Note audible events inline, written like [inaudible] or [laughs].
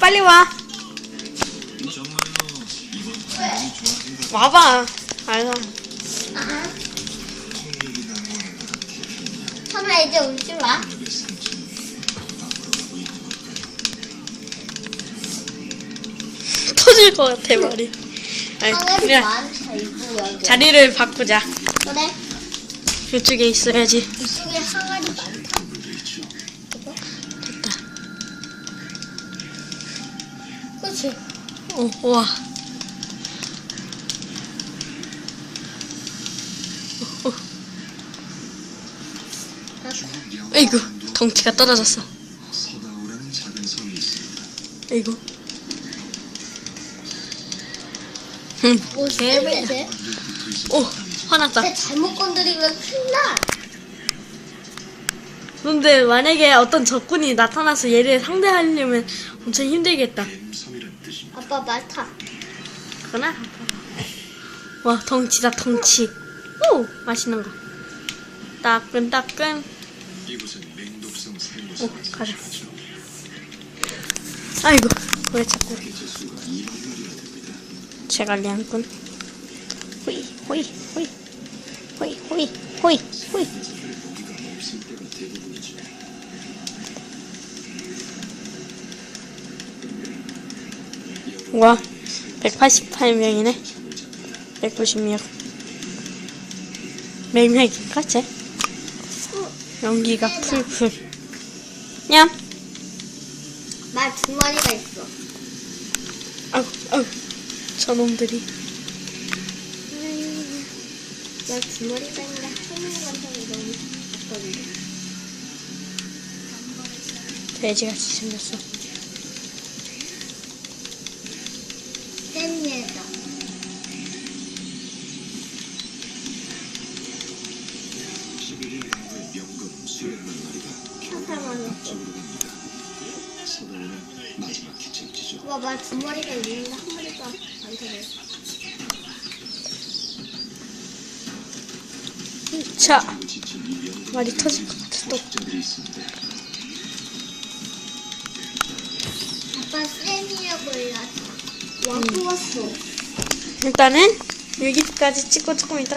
빨리 와. 와봐. 알아. 선아 이제 울지 마. [laughs] 터질 것 같아 머리. 아니, 이거 여기. 자리를 바꾸자. 그래. 이쪽에 있어야지. 이쪽에 항아리 많다. 그렇지. 어, 와. 에이구, 덩치가 떨어졌어. 에이구. 응, 오. 쟤. 오, 화났다. 쟤 잘못 건드리면 큰일 나. 근데 만약에 어떤 적군이 나타나서 얘를 상대하려면 엄청 힘들겠다. 뜻입니다. 아빠 말 타. 그러나? 와, 덩치다, 덩치. 오, 맛있는 거. 따끈따끈. 이곳은 맹독성 오, 살모사가 가자. 아이고, 왜 자꾸 개체수가 2만 마리나 됩니다. 제갈량꾼. 호이, 호이, 호이. 호이, 호이, 호이, 호이. 와, 188명이네. 196. 맹맥인가, 쟤? 연기가 풀풀. 냠! 말 두 마리가 있어. 아우, 아우. 저놈들이. 말 두 마리가 있는데 한 명만 타고 너무 아깝던데. 돼지같이 생겼어. 와, 말두 마리가 있는데 한 마리가 안 타네. 자, 말이 터질 것 같아. 아빠 센이라고 해야지. 와, 또 왔어. 일단은 여기까지 찍고 조금 이따